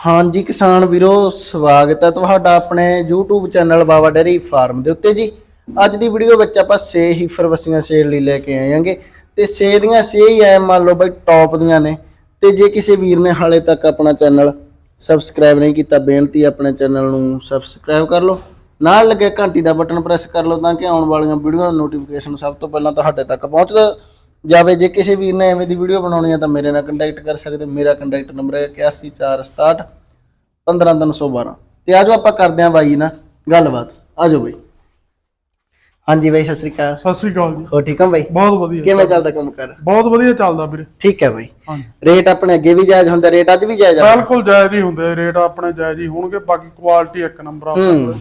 ਹਾਂਜੀ ਕਿਸਾਨ ਵੀਰੋ, ਸਵਾਗਤ ਹੈ ਤੁਹਾਡਾ ਆਪਣੇ YouTube channel Baba dairy farm ਦੇ ਉੱਤੇ ਜੀ। ਅੱਜ ਦੀ ਵੀਡੀਓ ਵਿੱਚ ਆਪਾਂ ਸੇ ਹੀ ਵਸੀਆਂ ਸੇਲ ਲਈ ਲੈ ਕੇ ਆਏ ਆਏਾਂਗੇ ਤੇ ਸੇ ਦੀਆਂ ਸੇ ਹੀ ਐ ਮੰਨ ਲਓ ਬਈ ਟੌਪ ਦੀਆਂ ਨੇ। ਤੇ ਜੇ ਕਿਸੇ ਵੀਰ ਨੇ ਹਾਲੇ ਤੱਕ ਆਪਣਾ ਚੈਨਲ ਸਬਸਕ੍ਰਾਈਬ ਨਹੀਂ ਕੀਤਾ, ਬੇਨਤੀ ਆਪਣੇ ਚੈਨਲ ਨੂੰ ਸਬਸਕ੍ਰਾਈਬ ਕਰ ਲਓ। ਨਾਲ ਲੱਗੇ ਘੰਟੀ ਦਾ ਬਟਨ ਪ੍ਰੈਸ ਕਰ ਲਓ ਤਾਂ ਕਿ ਆਉਣ ਵਾਲੀਆਂ ਵੀਡੀਓ ਦਾ ਨੋਟੀਫਿਕੇਸ਼ਨ ਸਭ ਤੋਂ ਪਹਿਲਾਂ ਤੁਹਾਡੇ ਤੱਕ ਪਹੁੰਚਦਾ। ਜਾਵੇ ਜੇ ਕਿਸੇ ਵੀਰ ਨੇ ਐਵੇਂ ਦੀ ਵੀਡੀਓ ਬਣਾਉਣੀ ਹੈ ਤਾਂ ਮੇਰੇ ਨਾਲ ਕੰਟੈਕਟ ਕਰ ਸਕਦੇ ਮੇਰਾ ਕੰਟੈਕਟ ਨੰਬਰ ਹੈ 8146 15312 ਤੇ ਆਜੋ ਆਪਾਂ ਕਰਦੇ ਆਂ ਬਾਈ ਨਾਲ ਗੱਲਬਾਤ। ਆਜੋ ਬਾਈ। ਹਾਂਜੀ ਬਾਈ ਸਤਿ ਸ੍ਰੀ ਅਕਾਲ। ਸਤਿ ਸ੍ਰੀ ਅਕਾਲ ਜੀ। ਹੋ ਠੀਕ ਹੋ ਬਾਈ? ਬਹੁਤ ਵਧੀਆ। ਕਿਵੇਂ ਚੱਲਦਾ ਕੰਮ ਕਰ? ਬਹੁਤ ਵਧੀਆ ਚੱਲਦਾ ਵੀਰੇ। ਠੀਕ ਹੈ ਬਾਈ। ਰੇਟ ਆਪਣੇ ਅੱਗੇ ਵੀ ਜਾਇਜ਼ ਹੁੰਦਾ ਰੇਟ ਅੱਜ ਵੀ ਜਾਇਜ਼ ਆ? ਬਿਲਕੁਲ ਜਾਇਜ਼ ਹੀ ਹੁੰਦੇ ਰੇਟ ਆਪਣੇ ਜਾਇਜ਼ ਹੀ ਹੋਣਗੇ ਬਾਕੀ ਕੁਆਲਿਟੀ ਇੱਕ ਨੰਬਰ ਆ। ਹੂੰ।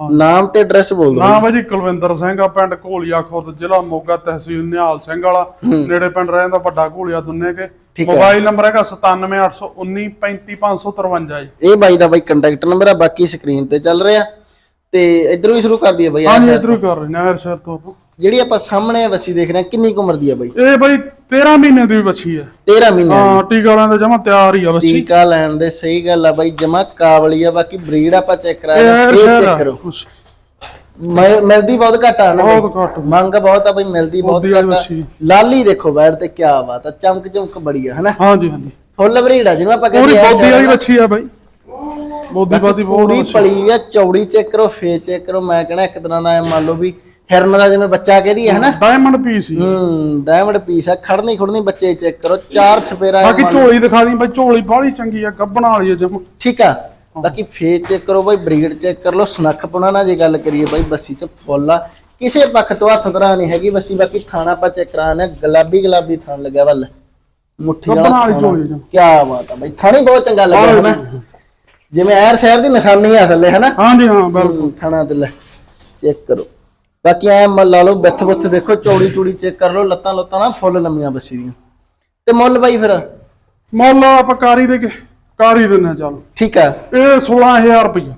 ਨਾਮ ਤੇ ਐਡਰੈਸ ਬੋਲ ਦਿਓ ਨਾਮ ਹੈ ਜੀ। ਕੁਲਵਿੰਦਰ ਸਿੰਘ ਆ ਪਿੰਡ ਘੋਲੀਆ ਖੁਰਦ ਜ਼ਿਲ੍ਹਾ ਮੋਗਾ ਤਹਿਸੀਲ ਨਿਹਾਲ ਸਿੰਘ ਵਾਲਾ। ਨੇੜੇ ਪਿੰਡ ਰਹਿੰਦਾ ਵੱਡਾ ਘੋਲੀਆ ਦੁੰਨੇ ਕੇ। ਹੈ। ਮੋਬਾਈਲ ਨੰਬਰ ਹੈਗਾ 97819 35553 ਜੀ। ਇਹ ਬਾਈ ਦਾ ਬਾਈ ਕੰਟੈਕਟ ਨੰਬਰ ਆ ਬਾਕੀ ਸਕਰੀਨ ਤੇ ਚੱਲ ਰਿਹਾ। ਤੇ ਇਧਰੋਂ ਹੀ ਸ਼ੁਰੂ ਕਰ ਦਈਏ ਬਾਈ ਹਾਂਜੀ ਇਧਰੋਂ ਹੀ ਕਰ ਰਹੇ ਨੇ ਸ਼ਹਿਰ ਤੋਂ ਆਪਾਂ। ਜਿਹੜੀ ਆਪਾਂ ਸਾਹਮਣੇ ਵਸੀ ਦੇਖ ਰਹੇ ਹਾਂ ਕਿੰਨੀ ਕੁ ਉਮਰ ਦੀ ਆ ਬਾਈ? ਇਹ ਬਈ 13 ਮਹੀਨੇ ਦੀ ਬੱਚੀ ਹੈ। 13 ਮਹੀਨੇ ਹਾਂ ਟੀਕਾ ਵਾਲਿਆਂ ਦਾ ਜਮਾ ਤਿਆਰ ਹੀ ਆ ਬੱਚੀ ਟੀਕਾ ਲੈਣ ਦੇ ਸਹੀ ਗੱਲ ਆ ਬਾਈ ਜਮਾ ਕਾਬਲੀ ਆ ਬਾਕੀ ਬਰੀਡ ਆਪਾਂ ਚੈੱਕ ਕਰਾ ਰਹੇ ਇਹ ਚੈੱਕ ਆ। ਕਰੋ। ਮਿਲਦੀ ਬਹੁਤ ਘੱਟ ਆ ਨਾ ਬਾਈ? ਬਹੁਤ ਘੱਟ। ਮੰਗ ਬਹੁਤ ਆ ਬਈ ਮਿਲਦੀ ਬਹੁਤ ਘੱਟ ਆ। ਲਾਲੀ ਦੇਖੋ ਬੈਠ ਤੇ ਕੀ ਬਾਤ ਆ ਚਮਕ ਚਮਕ ਬੜੀ ਆ ਹਨਾ? ਹਾਂਜੀ ਹਾਂਜੀ। ਫੁੱਲ ਬਰੀਡ ਆ ਜਿਹਨੂੰ ਆਪਾਂ ਕਹਿੰਦੇ ਆ ਬੋਦੀ ਵਾਲੀ ਬੱਚੀ ਆ ਬਾਈ। ਬੋਦੀ ਬਾਦੀ ਬਹੁਤ ਪੂਰੀ। ਪਲੀ ਆ ਚੌੜੀ ਚੈੱਕ ਕਰੋ ਫੇਸ ਚੈੱਕ ਕਰੋ। ਮੈਂ ਕਹਿੰਦਾ ਇੱਕ ਤਰ੍ਹਾਂ ਦਾ ਮੰਨ ਲਓ ਵੀ ਹਿਰਨ ਦਾ ਜਿਵੇਂ ਬੱਚਾ ਕਹਦੀ ਹੈ ਹਨਾ? ਡਾਇਮੰਡ ਪੀਸ ਹੀ ਹੂੰ ਡਾਇਮੰਡ ਪੀਸ ਆ। ਖੜਨੀ ਖੁੜਨੀ ਬੱਚੇ ਚੈੱਕ ਕਰੋ। ਚਾਰ ਛਪੇਰਾ ਬਾਕੀ ਝੋਲੀ ਦਿਖਾ ਦੀ ਬਾਈ ਝੋਲੀ ਬਾਹਲੀ ਚੰਗੀ ਆ ਗੱਬਣਾ ਵਾਲੀ ਆ ਜਮ। ਠੀਕ ਆ। ਬਾਕੀ ਫੇਸ ਚੈੱਕ ਕਰੋ ਬਾਈ ਬਰੀਡ ਚੈੱਕ ਕਰ ਲਓ। ਸਨੱਖ ਪੁਣਾ ਨਾਲ ਜੇ ਗੱਲ ਕਰੀਏ ਬਾਈ ਬੱਸੀ ਚ ਫੁੱਲ ਆ। ਕਿਸੇ ਪੱਖ ਤੋਂ ਹੱਥ ਤਰ੍ਹਾਂ ਨਹੀਂ ਹੈਗੀ ਬੱਸੀ ਬਾਕੀ ਥਾਣਾ ਆਪਾਂ ਚੈੱਕ ਕਰਾਣੇ ਗੁਲਾਬੀ ਗੁਲਾਬੀ ਥਾਣ ਲੱਗਿਆ ਵੱਲ। ਮੁੱਠੀ ਗੱਬਣਾ ਵਾਲੀ। ਝੋਲੀ ਜਮ। ਕਿਆ ਬਾਤ ਆ ਬਾਈ। ਥਾਣੀ ਬਹੁਤ ਚੰਗਾ ਲੱਗਿਆ ਹਨਾ? ਜਿਵੇਂ ਐਰ ਸ਼ਹਿਰ ਦੀ ਨਿਸ਼ਾਨੀ ਆ ਥੱਲੇ ਹਨਾ? ਹਾਂਜੀ ਹਾਂ ਬਿਲਕੁਲ। ਥਾਣਾ ਤੇ ਲੈ ਚੈੱਕ ਕਰੋ। ਬਾਕੀ ਐ ਮ ਲਾ ਲਓ ਬੱਥ ਬੱਥ ਦੇਖੋ ਚੌੜੀ ਚੂੜੀ ਚੈੱਕ ਕਰ ਲਓ ਲੱਤਾਂ ਲੱਤਾਂ ਨਾ ਫੁੱਲ ਲੰਮੀਆਂ ਬੱਸੀ ਦੀਆਂ। ਤੇ ਮੁੱਲ ਬਾਈ ਫਿਰ? ਮੁੱਲ ਆਪਾਂ ਕਾਰੀ ਦੇ ਕੇ ਕਾਰੀ ਦਿੰਨੇ ਚੱਲ। ਠੀਕ ਆ। ਇਹ 16000 ਰੁਪਇਆ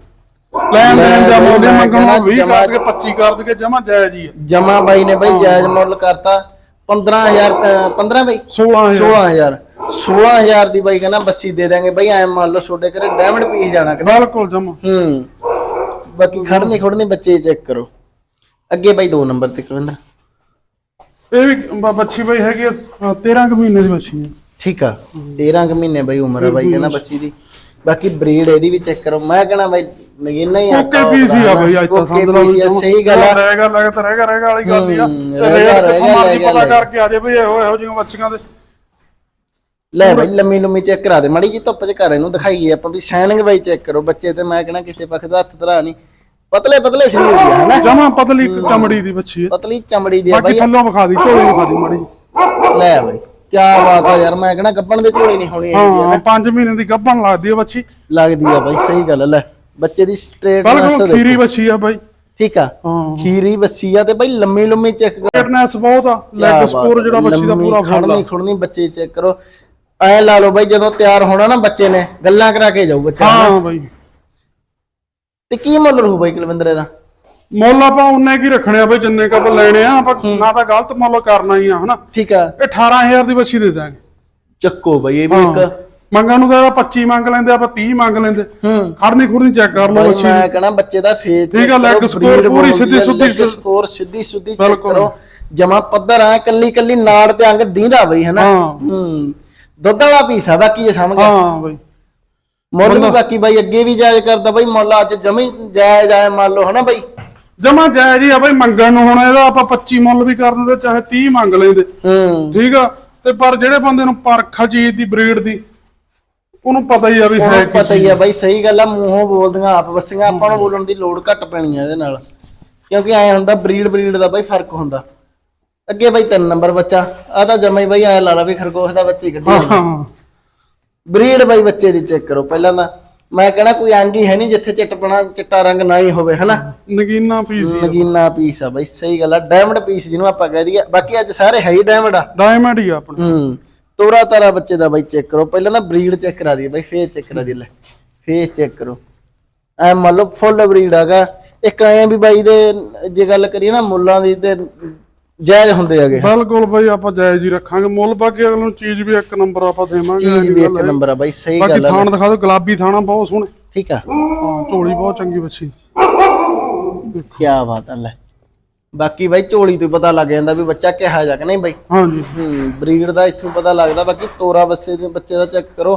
ਲੈਣ ਲੈ ਦੇਣ ਦਾ ਮੁੱਲ ਮੰਗਣਾ ਕਹਿਣਾ 20 ਜਮਾਂ- ਕਰ ਕੇ 25 ਕਰ ਦੇ ਜਮਾ ਜਾਇਜ਼ ਹੀ ਜਮਾ ਬਾਈ ਨੇ ਬਾਈ ਜਾਇਜ਼ ਮੁੱਲ ਕਰਤਾ। 15000 ਅਹ, 15 ਬਾਈ? 16000 16000 16000 ਦੀ ਬਾਈ ਕਹਿੰਦਾ ਬੱਸੀ ਦੇ ਦਾਂਗੇ ਬਾਈ ਐ ਮੰਨ ਲਓ ਛੋਡੇ ਘਰੇ ਡਾਇਮੰਡ ਪੀਸ ਜਾਣਾ ਬਿਲਕੁਲ ਜਮਾ। ਹੂੰ। ਬਾਕੀ ਖੜਨੀ ਖੜਨੀ ਬੱਚੇ ਚੈੱਕ ਕਰੋ। ਅੱਗੇ ਬਾਈ 2 ਨੰਬਰ ਤੇ ਕਵਿੰਦਰ ਇਹ ਵੀ ਬ- ਬੱਚੀ ਬਈ ਹੈਗੀ ਆ, ਅ, 13 ਕੁ ਮਹੀਨੇ ਦੀ ਬੱਚੀ ਹੈ ਠੀਕ ਆ 13 ਕੁ ਮਹੀਨੇ ਬਾਈ ਉਮਰ ਆ ਬਾਈ ਕਹਿੰਦਾ ਬੱਸੀ ਦੀ। ਬਾਕੀ ਬਰੀਡ ਇਹਦੀ ਵੀ ਚੈੱਕ ਕਰੋ। ਮੈਂ ਕਹਣਾ ਬਾਈ ਨਗੀਨਾ ਹੀ ਆ ਓਕੇ ਪੀਸ ਆ ਬਈ ਅੱਜ ਤਾਂ ਸਮਝ ਲਓ ਪੀਸ ਆ, ਸਹੀ ਗੱਲ ਆ। ਰਹੇਗਾ ਲੱਗਤ ਰਹੇਗਾ ਰਹੇਗਾ ਵਾਲੀ ਗੱਲ ਹੀ ਆ। ਹੂੰ, ਤੇ ਰਹੇਗਾ, ਰੇਟ ਰਹੇਗਾ, ਕਿੱਥੋਂ ਮਰਜ਼ੀ ਪਤਾ ਰਹੇਗਾ। ਕਰਕੇ ਆ ਜੇ ਬਈ ਇਹੋ ਇਹੋ ਜਿਹੀਆਂ ਬੱਚੀਆਂ ਦੇ। ਲੈ ਬਾਈ ਲੰਮੀ ਲੰਮੀ ਚੈੱਕ ਕਰਾ ਦੇ। ਮਾੜੀ ਜੀ ਧੁੱਪ ਚ ਘਰ ਇਹਨੂੰ ਦਿਖਾਈਏ ਆਪਾਂ ਵੀ ਸ਼ਾਈਨਿੰਗ ਬਾਈ ਚੈੱਕ ਕਰੋ। ਬੱਚੇ ਤੇ ਮੈਂ ਕਹਣਾ ਕਿਸੇ ਪੱਖ ਦਾ ਹੱਥ ਧਰਾ ਨਹੀਂ। ਪਤਲੇ ਪਤਲੇ ਸਰੀਰ ਦੀ ਆ ਹਨਾ ਜਮਾ ਪਤਲੀ ਚਮੜੀ ਦੀ ਬੱਚੀ ਹੈ ਪਤਲੀ ਚਮੜੀ ਦੀ ਬਾਕੀ ਬਾਈ। ਥੱਲੋਂ ਵਿਖਾ ਦੀ ਝੋਲੀ ਵਿਖਾ ਦੀ ਮਾੜੀ ਜਿਹੀ। ਲੈ ਬਾਈ ਕੀ ਬਾਤ ਆ ਯਾਰ ਮੈਂ ਕਹਣਾ ਗੱਪਣ ਦੇ ਝੋਲੀ ਨਹੀਂ ਹੋਣੀ ਹੈਗੀ ਹਾਂ 5 ਮਹੀਨੇ ਦੀ ਗੱਭਣ ਲੱਗਦੀ ਹੈ ਬੱਚੀ ਲੱਗਦੀ ਆ ਬਾਈ ਸਹੀ ਗੱਲ ਆ, ਲੈ ਬੱਚੇ ਦੀ ਸਟ੍ਰੇਟ ਬਿਲਕੁਲ ਖੀਰੀ ਬੱਚੀ ਆ ਬਾਈ। ਠੀਕ ਆ ਹਾਂ। ਖੀਰੀ ਬੱਸੀ ਆ ਤੇ ਬਾਈ ਲੰਮੀ ਲੰਮੀ ਚੈੱਕ ਕਰੋ। ਫਿਟਨੈਸ ਬਹੁਤ ਆ ਲੈਗ ਸਕੋਰ ਜਿਹੜਾ ਬੱਚੀ ਦਾ ਪੂਰਾ ਫੁੱਲ ਆ। ਖੜਨੀ ਖੜਨੀ ਬੱਚੇ ਚੈੱਕ ਕਰੋ। ਐ ਲਾ ਲਓ ਬਾਈ ਜਦੋਂ ਤਿਆਰ ਹੋਣਾ ਨਾ ਬੱਚੇ ਨੇ ਗੱਲਾਂ ਕਰਾ ਕੇ ਜਾਊ ਬੱਚਾ ਹਾਂ ਬਾਈ। ਤੇ ਕੀ ਮੁੱਲ ਰਹੂ ਬਾਈ ਕੁਲਵਿੰਦਰ ਇਹਦਾ? ਮੁੱਲ ਆਪਾਂ ਉਨੇ ਕੀ ਰੱਖਣੇ ਆ ਬਈ ਜਿੰਨੇ ਕੱਪ ਲੈਣੇ ਆ ਆਪਾਂ ਨਾ ਤਾਂ ਗਲਤ ਮੁੱਲ ਕਰਨਾ ਹੀ ਆ ਹਨਾ? ਠੀਕ ਆ। ਇਹ 18000 ਦੀ ਬੱਚੀ ਦੇ ਦਾਂਗੇ ਚੱਕੋ ਬਾਈ ਇਹ ਵੀ ਇੱਕ ਮੰਗਾਂ ਨੂੰ ਤਾਂ 25 ਮੰਗ ਲੈਂਦੇ ਆਪਾਂ 30 ਮੰਗ ਲੈਂਦੇ। ਹੂੰ। ਖੜਨੀ ਖੁਰਨੀ ਚੈੱਕ ਕਰ ਲਓ ਬੱਚੀ ਮੈਂ ਕਹਣਾ ਬੱਚੇ ਦਾ ਫੇਸ ਠੀਕ ਆ, leg score ਪੂਰੀ ਸਿੱਧੀ ਸੁੱਧੀ ਸਕੋਰ ਸਿੱਧੀ ਸੁੱਧੀ ਚੈੱਕ। ਕਰੋ। ਜਮਾ ਪੱਧਰ ਆ ਕੱਲੀ ਕੱਲੀ ਨਾੜ ਤੇ ਅੰਗ ਦੀਂਦਾ ਬਈ ਹਨਾ? ਹਾਂ। ਦੁੱਧ ਵਾਲਾ ਪੀਸ ਬਾਕੀ ਜੇ ਸਮਝ ਗਿਆ। ਹਾਂ ਬਾਈ। ਮੁੱਲ ਵੀ ਬਾਕੀ ਬਾਈ ਅੱਗੇ ਵੀ ਜਾਇਜ਼ ਕਰਦਾ ਬਾਈ ਮੁੱਲ ਅੱਜ ਜਮੀ ਜਾਇਜ਼ ਆਏ ਮੰਨ ਲਓ ਹਨਾ ਬਾਈ? ਜਮਾ ਜਾਇਜ਼ ਹੀ ਆ ਬਾਈ ਮੰਗਣ ਨੂੰ ਹੁਣ ਇਹਦਾ ਆਪਾਂ 25 ਮੁੱਲ ਵੀ ਕਰ ਦਿੰਦੇ ਚਾਹੇ 30 ਮੰਗ ਲੈਂਦੇ ਹੂੰ। ਠੀਕ ਆ? ਤੇ ਪਰ ਜਿਹੜੇ ਬੰਦੇ ਨੂੰ ਪਰਖ ਚੀਜ਼ ਦੀ ਬਰੀਡ ਦੀ ਉਹਨੂੰ ਪਤਾ ਹੀ ਆ ਵੀ ਹੈ ਕੀ ਪਤਾ ਹੀ ਆ ਬਾਈ ਸਹੀ ਗੱਲ ਆ ਮੂੰਹੋਂ ਬੋਲਦੀਆਂ ਆਪ ਵਸੀਆਂ ਆਪਾਂ ਨੂੰ ਬੋਲਣ ਦੀ ਲੋੜ ਘੱਟ ਪੈਣੀ ਆ ਇਹਦੇ ਨਾਲ। ਕਿਉਂਕਿ ਐ ਹੁੰਦਾ ਬਰੀਡ ਬਰੀਡ ਦਾ ਬਾਈ ਫ਼ਰਕ ਹੁੰਦਾ। ਅੱਗੇ ਬਾਈ ਤਿੰਨ ਨੰਬਰ ਬੱਚਾ ਆ ਤਾਂ ਜਮਾ ਹੀ ਬਾਈ ਐ ਲਾ ਲਾ ਵੀ ਖਰਗੋਸ਼ ਦਾ ਬੱਚੇ ਕੱਢੀ। ਹਾਂ। ਬਰੀਡ ਬਾਈ ਬੱਚੇ ਦੀ ਚੈੱਕ ਕਰੋ। ਪਹਿਲਾਂ ਤਾਂ ਮੈਂ ਕਹਣਾ ਕੋਈ ਅੰਗ ਹੀ ਹੈ ਨਹੀਂ ਜਿੱਥੇ ਚਿੱਟਪਣਾ ਚਿੱਟਾ ਰੰਗ ਨਾ ਹੀ ਹੋਵੇ ਹਨਾ? ਨਗੀਨਾ ਪੀਸ ਨਗੀਨਾ ਪੀਸ ਆ ਬਾਈ ਸਹੀ ਗੱਲ ਆ। ਡਾਇਮੰਡ ਪੀਸ ਜਿਹਨੂੰ ਆਪਾਂ ਕਹਿ ਦਈਏ। ਬਾਕੀ ਅੱਜ ਸਾਰੇ ਹੈ ਹੀ ਡਾਇਮੰਡ ਆ। ਡਾਇਮੰਡ ਹੀ ਆ ਆਪਣਾ। ਹੂੰ ਤੋਰਾ ਤਾਰਾ ਬੱਚੇ ਦਾ ਬਾਈ ਚੈੱਕ ਕਰੋ। ਪਹਿਲਾਂ ਤਾਂ ਬਰੀਡ ਚੈੱਕ ਕਰਾ ਦਈਏ ਬਾਈ ਫੇਸ ਚੈੱਕ ਕਰਾ ਦਈਏ। ਲੈ ਫੇਸ ਚੈੱਕ ਕਰੋ। ਐ ਮੰਨ ਲਓ ਫੁੱਲ ਬਰੀਡ ਹੈਗਾ ਇੱਕ ਐ ਵੀ ਬਾਈ ਦੇ ਜੇ ਗੱਲ ਕਰੀਏ ਨਾ ਮੁੱਲਾਂ ਦੀ ਤੇ ਜਾਇਜ਼ ਹੁੰਦੇ ਹੈਗੇ। ਬਿਲਕੁਲ ਬਾਈ ਆਪਾਂ ਜਾਇਜ਼ ਹੀ ਰੱਖਾਂਗੇ। ਮੁੱਲ ਬਾਕੀ ਅਗਲੇ ਨੂੰ ਚੀਜ਼ ਵੀ ਇੱਕ ਨੰਬਰ ਆਪਾਂ ਦੇਵਾਂਗੇ। ਚੀਜ਼ ਵੀ ਇੱਕ। ਨੰਬਰ ਆ ਬਾਈ ਸਹੀ ਬਾਕੀ ਗੱਲ ਆ। ਥਾਣ ਦਿਖਾ ਦਿਓ ਗੁਲਾਬੀ ਥਾਣਾ ਬਹੁਤ ਸੋਹਣੇ। ਠੀਕ ਆ। ਹਾਂ ਝੋਲੀ ਬਹੁਤ ਚੰਗੀ ਬੱਚੀ ਕੀ ਬਾਤ ਆ ਲੈ। ਬਾਕੀ ਬਾਈ ਝੋਲੀ ਤੋਂ ਪਤਾ ਲੱਗ ਜਾਂਦਾ ਵੀ ਬੱਚਾ ਕਿਹਾ ਜਾ ਕਿ ਨਹੀਂ ਬਾਈ। ਹਾਂਜੀ। ਹੂੰ ਬਰੀਡ ਦਾ ਇੱਥੋਂ ਪਤਾ ਲੱਗਦਾ। ਬਾਕੀ ਤੋਰਾ ਬੱਸੇ ਦੇ ਬੱਚੇ ਦਾ ਚੈੱਕ ਕਰੋ।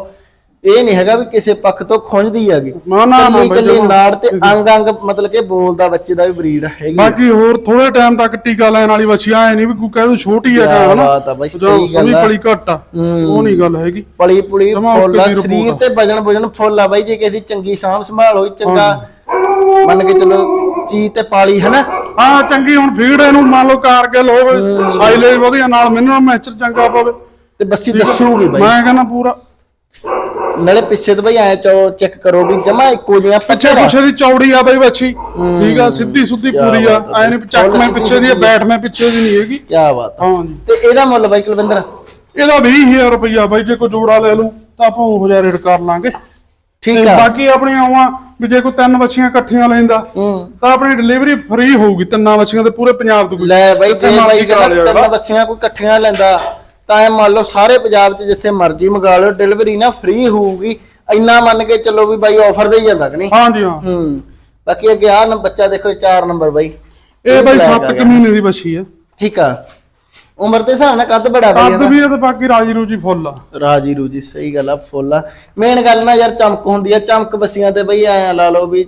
ਇਹ ਨਹੀਂ ਹੈਗਾ ਵੀ ਕਿਸੇ ਪੱਖ ਤੋਂ ਖੁੰਝਦੀ ਹੈਗੀ। ਨਾ ਨਾ ਨਾ ਬਾਈ ਕੱਲੀ ਜਮਾਂ। ਨਾੜ ਤੇ ਅੰਗ ਅੰਗ ਮਤਲਬ ਕਿ ਬੋਲਦਾ ਬੱਚੇ ਦਾ ਵੀ ਬਰੀਡ ਹੈਗੀ ਆ। ਬਾਕੀ ਹੋਰ ਥੋੜੇ ਟਾਈਮ ਤੱਕ ਟੀਕਾ ਲੈਣ ਵਾਲੀ ਬੱਚੀ ਐ ਨਹੀਂ ਵੀ ਕੋਈ ਕਹਿ ਦੂ ਛੋਟੀ ਜਾਂ ਕਿਆ ਹਨਾ? ਬਾਤ ਆ ਬਾਈ, ਜਾਂ ਸਹੀ ਗੱਲ ਸਮਝ ਆ। ਪਲੀ ਘੱਟ ਆ ਉਹ ਨਹੀਂ ਗੱਲ ਹੈਗੀ। ਪਲੀ ਪੁਲੀ ਜਮਾਂ ਫੁੱਲ ਆ ਸਰੀਰ ਤੇ ਵਜਨ ਵਜਨ ਫੁੱਲ ਆ ਬਾਈ ਜੇ ਕਿਸੇ ਦੀ ਚੰਗੀ ਸਾਂਭ ਸੰਭਾਲ ਹੋਈ ਚੰਗਾ ਮੰਨ ਕੇ ਚਲੋ ਚੀਜ਼ ਤੇ ਪਾਲੀ ਹਨਾ? ਹਾਂ ਚੰਗੀ ਹੁਣ ਫੀਡ ਇਹਨੂੰ ਮੰਨ ਲਓ ਕਾਰਗਿਲ ਹੋਵੇ ਸਾਈਲੇਜ ਵਧੀਆ ਨਾਲ ਮਿਨਰਲ ਮੈਚਰ ਚੰਗਾ ਪਵੇ। ਤੇ ਬੱਸੀ ਦੱਸੂਗੀ ਬਾਈ। ਮੈਂ ਕਹਿੰਦਾ ਪੂਰਾ ਨਾਲੇ ਪਿੱਛੇ ਤੋਂ ਬਾਈ ਐ ਚੋ ਚੈੱਕ ਕਰੋ ਵੀ ਜਮਾ ਇੱਕੋ ਜਿਹੀਆਂ ਪਿੱਛੇ ਪਿੱਛੇ ਦੀ ਚੌੜੀ ਆ ਬਈ ਬੱਚੀ ਠੀਕ ਆ ਸਿੱਧੀ ਸੁੱਧੀ ਪੂਰੀ ਆ। ਐ ਨਹੀਂ ਚੱਕ ਮੈਂ ਪਿੱਛੇ ਦੀ ਬੈਠ ਮੈਂ ਪਿੱਛੇ ਦੀ ਨਹੀਂ ਹੈਗੀ। ਕੀ ਬਾਤ ਹਾਂ ਜੀ ਤੇ ਇਹਦਾ ਮੁੱਲ ਬਾਈ ਕੁਲਵਿੰਦਰ? ਇਹਦਾ 20000 ਰੁਪਇਆ ਬਾਈ ਜੇ ਕੋਈ ਜੋੜਾ ਲੈ ਲੂ ਤਾਂ ਆਪਾਂ ਉਹ ਜਿਹਾ ਰੇਟ ਕਰ ਲਾਂਗੇ। ਠੀਕ ਤੇ ਆ। ਬਾਕੀ ਆਪਣੀਆਂ ਆਵਾਂ ਵੀ ਜੇ ਕੋਈ ਤਿੰਨ ਬੱਚੀਆਂ ਇਕੱਠੀਆਂ ਲੈਂਦਾ ਤਾਂ ਆਪਣੀ ਡਿਲੀਵਰੀ ਫ੍ਰੀ ਹੋਊਗੀ ਤਿੰਨਾਂ ਬੱਚੀਆਂ ਦੇ ਪੂਰੇ ਪੰਜਾਬ ਤੋਂ ਲੈ ਬਾਈ ਜੇ ਬਾਈ ਤਿੰਨ। ਬੱਸੀਆਂ ਕੋਈ ਇਕੱਠੀਆਂ ਲੈਂਦਾ ਤਾਂ ਇਹ ਮੰਨ ਲਓ ਸਾਰੇ ਪੰਜਾਬ 'ਚ ਜਿੱਥੇ ਮਰਜ਼ੀ ਮੰਗਾ ਲਓ ਡਿਲੀਵਰੀ ਨਾ ਫ੍ਰੀ ਹੋਊਗੀ। ਇੰਨਾ ਮੰਨ ਕੇ ਚੱਲੋ ਵੀ ਬਾਈ ਆਫਰ ਦੇ ਹੀ ਜਾਂਦਾ ਕਿ ਨਹੀਂ? ਹਾਂ ਜੀ ਹਾਂ। ਹੂੰ। ਬਾਕੀ ਅੱਗੇ ਆਹ ਨਾ ਬੱਚਾ ਦੇਖੋ 4 ਨੰਬਰ ਬਾਈ। ਇਹ ਬਾਈ black 7 ਆ ਕੁ ਗਿਆ। ਮਹੀਨੇ ਦੀ ਬੱਚੀ ਆ। ਠੀਕ ਆ। ਉਮਰ ਦੇ ਹਿਸਾਬ ਨਾਲ ਕੱਦ ਬੜਾ ਬਾਈ ਕੱਦ ਵੀ ਇਹ ਤੇ ਬਾਕੀ ਰਾਜੀ ਰੂਜੀ ਫੁੱਲ ਆ। ਰਾਜੀ ਰੂਜੀ ਸਹੀ ਗੱਲ ਆ ਫੁੱਲ ਆ। ਮੇਨ ਗੱਲ ਨਾ ਯਾਰ ਚਮਕ ਹੁੰਦੀ ਆ ਚਮਕ ਬੱਸੀਆਂ ਤੇ ਬਈ ਐਂ ਲਾ ਲਓ ਵੀ ਆ।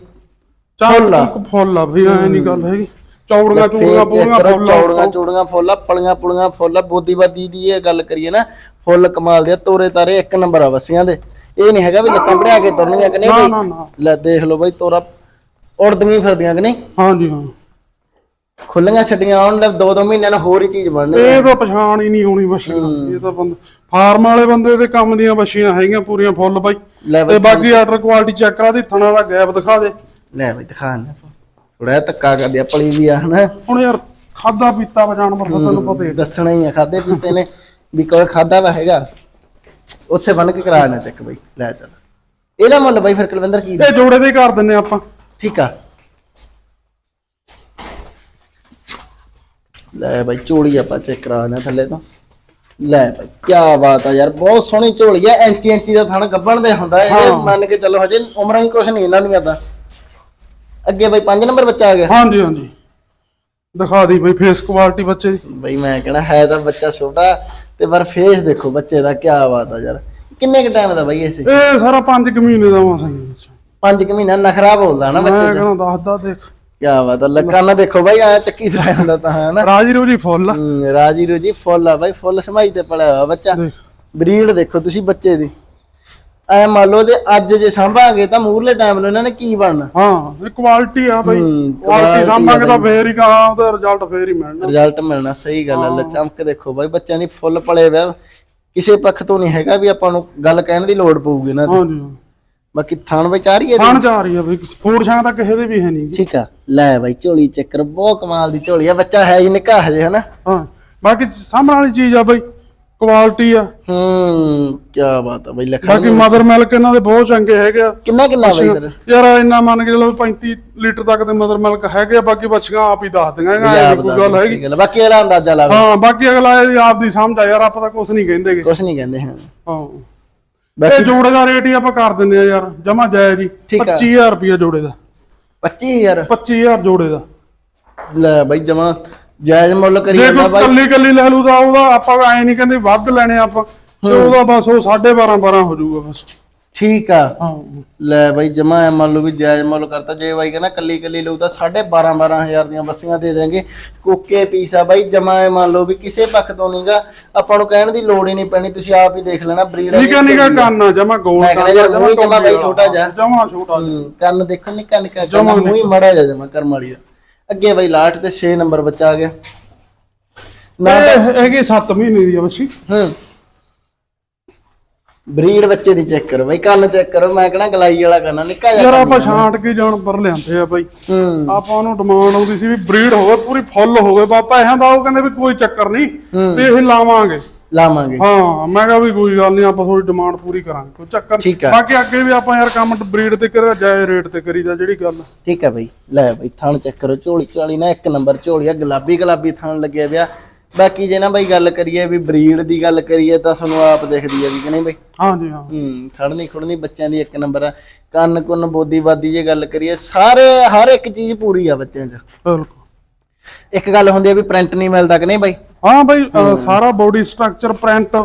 ਚਾਹ ਫੁੱਲ ਆ ਬਈ ਐ ਨਹੀਂ ਗੱਲ ਹੈਗੀ। ਚੌੜੀਆਂ ਚੂੜੀਆਂ ਪੂਰੀਆਂ ਫੁੱਲ ਚੌੜੀਆਂ ਚੂੜੀਆਂ ਫੁੱਲ ਪਲੀਆਂ ਪੁਲੀਆਂ ਫੁੱਲ ਬੋਦੀਵਾਦੀ ਦੀ ਇਹ ਗੱਲ ਕਰੀਏ ਨਾ ਫੁੱਲ ਕਮਾਲ ਦੇ ਤੋਰੇ ਤਾਰੇ ਇੱਕ ਨੰਬਰ ਆ ਬੱਸੀਆਂ ਦੇ। ਇਹ ਨਹੀਂ ਹੈਗਾ ਵੀ ਲੱਤਾਂ ਪੜਿਆ ਕੇ ਤੁਰਨੀਆਂ ਕਿ ਨਹੀਂ ਬਈ ਲੈ ਦੇਖ ਲਓ ਬਈ ਤੋਰਾ ਉੜਦੀਆਂ ਫਿਰਦੀਆਂ ਕਿ ਨਹੀਂ? ਹਾਂ ਜੀ ਹਾਂ। ਖੁੱਲੀਆਂ ਛੱਡੀਆਂ ਆਉਣ ਲੈ ਦੋ ਦੋ ਮਹੀਨਿਆਂ ਨਾਲ ਹੋਰ ਹੀ ਚੀਜ਼ ਬਣਨੀ ਇਹ ਤਾਂ ਪਛਾਣ ਹੀ ਨਹੀਂ ਹੋਣੀ ਬੱਚੀਆਂ ਇਹ ਤਾਂ ਬੰਦ ਫਾਰਮ ਵਾਲੇ ਬੰਦੇ ਦੇ ਕੰਮ ਦੀਆਂ ਬੱਚੀਆਂ ਹੈਗੀਆਂ ਪੂਰੀਆਂ ਫੁੱਲ ਬਾਈ। ਤੇ ਬਾਕੀ ਆਰਡਰ ਕੁਆਲਿਟੀ ਚੈੱਕ ਕਰਾ ਦੀ ਥਣਾ ਦਾ ਗੈਪ ਦਿਖਾ ਦੇ। ਲੈ ਬਈ ਦਿਖਾ ਨਾ ਥੋੜਾ ਧੱਕਾ ਕਰਦੀ ਆ ਪਲੀ ਵੀ ਆ ਹਨਾ? ਹੁਣ ਯਾਰ ਖਾਦਾ ਪੀਤਾ ਵਾ ਜਾਨਵਰ ਦਾ ਤੈਨੂੰ ਪਤਾ ਹੀ ਹੈ। ਦੱਸਣਾ ਹੀ ਆ ਖਾਦੇ ਪੀਤੇ ਨੇ। ਵੀ ਕੋਈ ਖਾਦਾ ਵਾ ਹੈਗਾ? ਉੱਥੇ ਬਣ ਕੇ ਕਰਾ ਚੱਕ ਬਈ ਲੈ ਚੱਲ। ਇਹਦਾ ਮੁੱਲ ਬਈ ਫਿਰ ਕੁਲਵਿੰਦਰ ਕੀ ਇਹ ਜੋੜੇ ਦੇ ਹੀ ਕਰ ਦਿੰਨੇ ਆਪਾਂ। ਠੀਕ ਆ। ਲੈ ਬਾਈ ਝੋਲੀ ਆਪਾਂ ਚੈੱਕ ਕਰਾਣਾ ਥੱਲੇ ਤੋਂ। ਲੈ ਬਾਈ ਕੀ ਬਾਤ ਆ ਯਾਰ ਬਹੁਤ ਸੋਹਣੀ ਝੋਲੀ ਆ। ਇੰਚੀ ਇੰਚੀ ਦਾ ਥਣ ਗੱਬਣ ਦੇ ਹੁੰਦਾ ਇਹਦੇ ਹਾਂ। ਮੰਨ ਕੇ ਚੱਲੋ ਹਜੇ ਉਮਰਾਂ ਹੀ ਕੁਛ ਨਹੀਂ ਇਹਨਾਂ ਦੀਆਂ ਤਾਂ। ਅੱਗੇ ਬਾਈ 5 ਨੰਬਰ ਬੱਚਾ ਆ ਗਿਆ। ਹਾਂਜੀ ਹਾਂਜੀ। ਦਿਖਾ ਦੀ ਬਈ ਫੇਸ ਕੁਆਲਿਟੀ ਬੱਚੇ ਦੀ। ਬਈ ਮੈਂ ਕਹਿਣਾ ਹੈ ਤਾਂ ਬੱਚਾ ਛੋਟਾ ਤੇ ਪਰ ਫੇਸ ਦੇਖੋ ਬੱਚੇ ਦਾ ਕੀ ਬਾਤ ਆ ਯਾਰ। ਕਿੰਨੇ ਕ ਟਾਈਮ ਦਾ ਬਾਈ ਇਹ ਇਹ ਸਾਰਾ 5 ਕੁ ਮਹੀਨੇ ਦਾ ਵਾ ਸਹੀ ਬੱਚਾ। ਪੰਜ ਕੁ ਮਹੀਨਾ ਨਖਰਾ ਬੋਲਦਾ ਨਾ ਮੈਂ ਬੱਚੇ ਦਾ? ਕਹਿੰਦਾ ਦੱਸਦਾ ਦੇਖ। ਕੀ ਬਾਤ ਆ ਲੱਕਾਂ ਨਾ ਦੇਖੋ ਬਾਈ ਆ ਚੱਕੀ ਤਰਾ ਹੁੰਦਾ ਤਾਂ ਹੈ ਨਾ ਰਾਜੀ ਰੂਜੀ ਫੁੱਲ ਆ। ਹਮ, ਰਾਜੀ ਰੂਜੀ ਫੁੱਲ ਆ ਬਾਈ ਫੁੱਲ ਸਮਾਈ ਤੇ ਪੜਿਆ ਹੋਇਆ ਬੱਚਾ। ਦੇਖ। ਬਰੀਡ ਦੇਖੋ ਤੁਸੀਂ ਬੱਚੇ ਦੀ। ਐ ਮੰਨ ਲਓ ਤੇ ਅੱਜ ਜੇ ਸਾਂਭਾਂਗੇ ਤਾਂ ਮੂਰਲੇ ਟਾਈਮ ਨੂੰ ਇਹਨਾਂ ਨੇ ਕੀ ਬਣਨਾ? ਹਾਂ ਇਹ ਕੁਆਲਿਟੀ ਆ ਬਈ। ਹੂੰ, quality ਕੁਆਲਿਟੀ ਸਾਂਭਾਂਗੇ ਤਾਂ। ਫੇਰ ਹੀ ਕਹਾਂ ਉਹਦਾ ਰਿਜ਼ਲਟ ਫੇਰ ਹੀ ਮਿਲਣਾ। ਰਿਜ਼ਲਟ ਮਿਲਣਾ ਸਹੀ ਗੱਲ ਹੈ ਲੈ ਚਮਕ ਦੇਖੋ ਬਾਈ ਬੱਚਿਆਂ ਦੀ ਫੁੱਲ ਪਲੇ ਹੋਇਆ ਕਿਸੇ ਪੱਖ ਤੋਂ ਨਹੀਂ ਹੈਗਾ ਵੀ ਆਪਾਂ ਨੂੰ ਗੱਲ ਕਹਿਣ ਦੀ ਲੋੜ ਪਊਗੀ ਨਾ ਹਾਂਜੀ। ਬਾਕੀ ਥਾਣ ਵਿੱਚ ਆ ਰਹੀ ਹੈ ਖਾਣ ਜਾ ਰਹੀ ਆ ਬਈ। ਫੂਡ ਸ਼ਾਂ ਤਾਂ ਕਿਸੇ ਦੇ ਵੀ ਹੈ ਨਹੀਂ। ਠੀਕ ਆ। ਲੈ ਬਾਈ ਝੋਲੀ ਚੱਕਰ ਬਹੁਤ ਕਮਾਲ ਦੀ ਝੋਲੀ ਆ। ਬੱਚਾ ਹੈ ਹੀ ਨਿੱਕਾ ਹਜੇ ਹਨਾ? ਹਾਂ। ਬਾਕੀ ਸਾਹਮਣੇ ਵਾਲੀ ਚੀਜ਼ ਆ ਬਈ। ਕੁਆਲਿਟੀ ਆ। ਹੂੰ ਕੀ ਬਾਤ ਆ ਬਾਈ ਲਖਣ ਬਾਕੀ ਮਦਰ ਮਿਲਕ ਇਹਨਾਂ ਦੇ ਬਹੁਤ ਚੰਗੇ ਹੈਗੇ ਆ। ਕਿੰਨਾ ਕਿੰਨਾ ਬਾਈ ਫਿਰ ਯਾਰ ਇੰਨਾ ਮੰਨ ਕੇ ਚਲੋ 35 ਲੀਟਰ ਤੱਕ ਦੇ ਮਦਰ ਮਿਲਕ ਹੈਗੇ ਆ ਬਾਕੀ ਬੱਚੀਆਂ ਆਪ ਹੀ ਦੱਸ ਦਿੰਗਾ ਇਹ ਕੋਈ ਗੱਲ ਹੈਗੀ। ਬਾਕੀ ਇਹਦਾ ਅੰਦਾਜ਼ਾ ਲਾ ਹਾਂ ਬਾਕੀ ਅਗਲਾ ਆਪ ਦੀ ਸਮਝ ਆ ਯਾਰ ਆਪਾਂ ਤਾਂ ਕੁਝ ਨਹੀਂ ਕਹਿੰਦੇਗੇ ਕੁਛ ਨਹੀਂ ਕਹਿੰਦੇ ਹਾਂ। ਹਾਂ। ਬਾਕੀ ਇਹ ਜੋੜੇ ਦਾ ਰੇਟ ਹੀ ਆਪਾਂ ਕਰ ਦਿੰਦੇ ਆ ਯਾਰ ਜਮਾ ਜਾਇਜ਼ ਜੀ ਠੀਕ ਆ। 25000 ਰੁਪਏ ਜੋੜੇ ਦਾ। 25000 25000 ਜੋੜੇ ਦਾ। ਲੈ ਬਾਈ ਜਮਾ ਜਾਇਜ਼ ਮੁੱਲ ਕਰੀ ਜੇ ਜਾਂਦਾ ਕੋਈ ਬਾਈ। ਕੱਲੀ ਕੱਲੀ ਲੈ ਲੂ ਤਾਂ ਉਹਦਾ ਆਪਾਂ ਐ ਨਹੀਂ ਕਹਿੰਦੇ ਵੱਧ ਲੈਣੇ ਆਪਾਂ। ਤੇ ਉਹਦਾ ਬਸ ਉਹ 12.5 12 ਹੋ ਜਾਊਗਾ ਬਸ। ਠੀਕ ਆ। ਲੈ ਬਾਈ ਜਮਾ ਐ ਮੰਨ ਲਓ ਵੀ ਜਾਇਜ਼ ਮੁੱਲ ਕਰਤਾ। ਜੇ ਬਾਈ ਕਹਿੰਦਾ ਕੱਲੀ ਕੱਲੀ ਲਊ ਤਾਂ 12.5 12000 ਦੀਆਂ ਬੱਸੀਆਂ ਦੇ ਦੇਾਂਗੇ ਕੋਕੇ ਪੀਸ ਆ ਬਾਈ ਜਮਾ ਐ ਮੰਨ ਲਓ ਵੀ ਕਿਸੇ ਪੱਖ ਤੋਂ ਨਹੀਂਗਾ ਆਪਾਂ ਨੂੰ ਕਹਿਣ ਦੀ ਲੋੜ ਹੀ ਨਹੀਂ ਪੈਣੀ ਤੁਸੀਂ ਆਪ ਹੀ ਦੇਖ ਲੈਣਾ ਬਰੀਡ ਨਿਕਾ ਨਿਕਾ ਕੰਨ ਜਮਾ ਗੋਲ ਮੈਂ ਕਹਿੰਦਾ ਯਾਰ ਮੂੰਹ ਹੀ ਜਮਾਂ ਬਾਈ ਛੋਟਾ ਜਿਹਾ। ਜਮਾ ਛੋਟਾ। ਹੂੰ, ਕੰਨ ਦੇਖੋ ਨਿੱਕਾ ਨਿੱਕਾ ਕੰਨ ਮੂੰਹ ਹੀ ਮੜਾ ਜਾ ਜਮਾ ਕਰਮ ਵਾਲੀ ਦਾ ਅੱਗੇ ਬਾਈ ਲਾਸਟ ਤੇ 6 ਨੰਬਰ ਬੱਚਾ ਆ ਗਿਆ। ਨਾ ਇਹ ਹੈਗੇ 7 ਮਹੀਨੇ ਦੀ ਆ ਬੱਚੀ। ਹੂੰ। ਬਰੀਡ ਬੱਚੇ ਦੀ ਚੈੱਕ ਕਰੋ ਬਾਈ ਕੰਨ ਚੈੱਕ ਕਰੋ ਮੈਂ ਕਹਣਾ ਗਲਾਈ ਵਾਲਾ ਆ, ਨਿੱਕਾ ਜਿਹਾ ਯਾਰ ਆਪਾਂ ਛਾਂਟ ਕੇ ਜਾਨਵਰ ਲਿਆਂਦੇ ਆ ਬਾਈ। ਹੂੰ। ਆਪਾਂ ਉਹਨੂੰ ਡਿਮਾਂਡ ਆਉਂਦੀ ਸੀ ਵੀ ਬਰੀਡ ਹੋਵੇ ਪੂਰੀ ਫੁੱਲ ਹੋਵੇ ਬਾਪਾ ਇਹਨਾਂ ਦਾ ਉਹ ਕਹਿੰਦੇ ਵੀ ਕੋਈ ਚੱਕਰ ਨਹੀਂ ਤੇ ਇਹ ਲਾਵਾਂਗੇ। ਲਾਵਾਂਗੇ। ਹਾਂ ਮੈਂ ਕਿਹਾ ਵੀ ਕੋਈ ਗੱਲ ਨਹੀਂ ਆਪਾਂ ਥੋੜੀ ਡਿਮਾਂਡ ਪੂਰੀ ਕਰਾਂਗੇ ਕੋਈ ਚੱਕਰ ਠੀਕ ਨੀ। ਆ। ਬਾਕੀ ਅੱਗੇ ਵੀ ਆਪਾਂ ਯਾਰ ਕੰਮ ਬਰੀਡ ਤੇ ਕਰਿਆ ਜਾਏ ਰੇਟ ਤੇ ਕਰੀਦਾ ਜਿਹੜੀ ਗੱਲ ਠੀਕ ਹੈ ਬਾਈ ਲੈ ਬਾਈ ਥਣ ਚੈੱਕ ਕਰੋ ਝੋਲੀ ਝਾਲੀ ਨਾ ਇੱਕ ਨੰਬਰ ਝੋਲੀ ਆ ਗੁਲਾਬੀ ਗੁਲਾਬੀ ਥਣ ਲੱਗਿਆ ਪਿਆ। ਬਾਕੀ ਜੇ ਨਾ ਬਾਈ ਗੱਲ ਕਰੀਏ ਵੀ ਬਰੀਡ ਦੀ ਗੱਲ ਕਰੀਏ ਤਾਂ ਤੁਹਾਨੂੰ ਆਪ ਦਿਖਦੀ ਆ ਵੀ ਕਿ ਨਹੀਂ ਬਾਈ? ਹਾਂਜੀ ਹਾਂ। ਹੂੰ ਖੜਨੀ ਖੁੜਨੀ ਬੱਚਿਆਂ ਦੀ ਇੱਕ ਨੰਬਰ ਆ। ਕੰਨ ਕੁੰਨ ਬੋਦੀ ਬਾਦੀ ਜੇ ਗੱਲ ਕਰੀਏ ਸਾਰੇ ਹਰ ਇੱਕ ਚੀਜ਼ ਪੂਰੀ ਆ ਬੱਚਿਆਂ 'ਚ। ਬਿਲਕੁਲ। ਇੱਕ ਗੱਲ ਹੁੰਦੀ ਆ ਵੀ ਪ੍ਰਿੰਟ ਨਹੀਂ ਮਿਲਦਾ ਕਿ ਨਹੀਂ ਬਾਈ? ਹਾਂ ਬਾਈ ਸਾਰਾ ਬੋਡੀ ਸਟਰਕਚਰ ਪ੍ਰਿੰਟ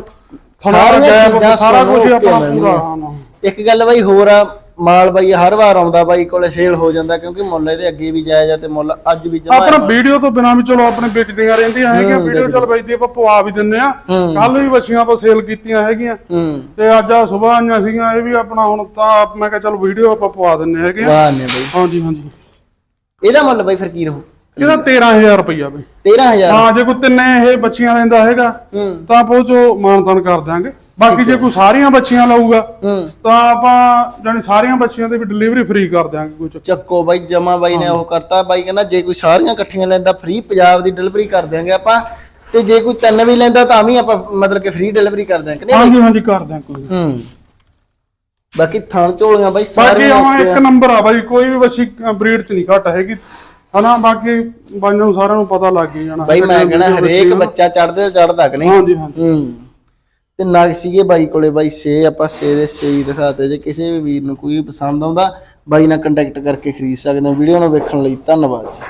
ਸਾਰੀਆਂ ਚੀਜ਼ਾਂ ਸਾਰਾ ਕੁਝ ਆਪਣਾ ਪੂਰਾ। ਮਿਲਣਗੀਆਂ। ਹਾਂ ਹਾਂ। ਇੱਕ ਗੱਲ ਬਾਈ ਹੋਰ ਆ ਮਾਲ ਬਾਈ ਹਰ ਵਾਰ ਆਉਂਦਾ ਬਾਈ ਕੋਲੇ ਸੇਲ ਹੋ ਜਾਂਦਾ ਕਿਉਂਕਿ ਮੁੱਲ ਇਹਦੇ ਅੱਗੇ ਵੀ ਜਾਇਜ਼ ਆ ਤੇ ਮੁੱਲ ਅੱਜ ਵੀ ਜਮਾ ਆਪਣਾ ਵੀਡੀਓ ਤੋਂ ਬਿਨਾ ਵੀ ਚਲੋ ਆਪਣੇ ਵਿਕਦੀਆਂ ਰਹਿੰਦੀਆਂ ਹੈਗੀਆਂ ਵੀਡੀਓ ਚੱਲ ਵੇਚਦੀ ਆਪਾਂ ਪਵਾ ਵੀ ਦਿੰਨੇ ਆ ਕੱਲ ਵੀ ਬੱਚੀਆਂ ਆਪਾਂ ਸੇਲ ਕੀਤੀਆਂ ਹੈਗੀਆਂ। ਹੂੰ। ਤੇ ਅੱਜ ਆ ਸਵੇਰ ਆਈਆਂ ਸੀਗੀਆਂ ਇਹ ਵੀ ਆਪਣਾ ਹੁਣ ਤਾਂ ਮੈਂ ਕਿਹਾ ਚਲ ਵੀਡੀਓ ਆਪਾਂ ਪਵਾ ਦਿੰਨੇ ਹੈਗੇ ਆ। ਵਾਹ ਨੇ ਬਾਈ। ਹਾਂਜੀ ਹਾਂਜੀ। ਇਹਦਾ ਮੁੱਲ ਬਾਈ ਫਿਰ ਕੀ ਰਹੂ? ਇਹਦਾ 13000 ਰੁਪਈਆ ਬਈ। 13000 ਹਾਂ ਜੇ ਕੋਈ ਤਿੰਨੇ ਇਹ ਬੱਚੀਆਂ ਲੈਂਦਾ ਹੈਗਾ ਤਾਂ ਆਪਾਂ ਉਹ ਚੋਂ ਮਾਨਤਾਨ ਕਰ ਦਿਆਂਗੇ। ਬਾਕੀ ਜੇ ਕੋਈ ਸਾਰੀਆਂ ਬੱਚੀਆਂ ਲਊਗਾ ਤਾਂ ਆਪਾਂ ਜਾਨੀ ਸਾਰੀਆਂ ਬੱਚੀਆਂ ਦੀ ਵੀ ਡਿਲੀਵਰੀ ਫ੍ਰੀ ਕਰ ਦਿਆਂਗੇ ਕੋਈ ਚੱਕਰ ਚੱਕੋ ਬਾਈ ਜਮਾ ਬਾਈ ਨੇ ਉਹ ਕਰਤਾ। ਬਾਈ ਕਹਿੰਦਾ ਜੇ ਕੋਈ ਸਾਰੀਆਂ ਇਕੱਠੀਆਂ ਲੈਂਦਾ ਫ੍ਰੀ ਪੰਜਾਬ ਦੀ ਡਿਲੀਵਰੀ ਕਰ ਦਿਆਂਗੇ ਆਪਾਂ। ਤੇ ਜੇ ਕੋਈ ਤਿੰਨ ਵੀ ਲੈਂਦਾ ਤਾਂ ਵੀ ਆਪਾਂ ਮਤਲਬ ਕਿ ਫ੍ਰੀ ਡਿਲੀਵਰੀ ਕਰ ਦਿਆਂਗੇ ਨਹੀਂ ਹਾਂਜੀ ਹਾਂਜੀ ਕਰ ਦਿਆਂਗੇ ਕੋਈ। ਹੂੰ। ਬਾਕੀ ਥਣ ਝੋਲੀਆਂ ਬਾਈ ਬਾਕੀ ਸਾਰੀਆਂ okay ਇੱਕ। ਨੰਬਰ ਆ ਬਾਈ ਕੋਈ ਵੀ ਬੱਚੀ ਬਰੀਡ ਚ ਨਹੀਂ ਘੱਟ ਹੈਗੀ। ਹਨਾ ਬਾਕੀ ਬਾਈਆਂ ਨੂੰ ਸਾਰਿਆਂ ਨੂੰ ਪਤਾ ਲੱਗ ਹੀ ਜਾਣਾ। ਬਾਈ ਮੈਂ ਜਿਹੜੀ ਹਰੇਕ ਬੱਚੀ ਚੜਦੇ ਚੜਦਾ ਕਿ ਨਹੀਂ? ਹਾਂਜੀ ਹਾਂਜੀ। ਹੂੰ। ਤੇ ਨਗ ਸੀਗੇ ਬਾਈ ਕੋਲੇ ਬਾਈ ਸੇ ਆਪਾਂ ਸੇ ਦੇ ਸੇ ਹੀ ਦਿਖਾਤੇ ਜੇ। ਕਿਸੇ ਵੀ ਵੀਰ ਨੂੰ ਕੋਈ ਪਸੰਦ ਆਉਂਦਾ ਬਾਈ ਨਾਲ ਕੰਟੈਕਟ ਕਰਕੇ ਖਰੀਦ ਸਕਦੇ ਹੋ। ਵੀਡੀਓ ਨੂੰ ਵੇਖਣ ਲਈ ਧੰਨਵਾਦ ਜੀ।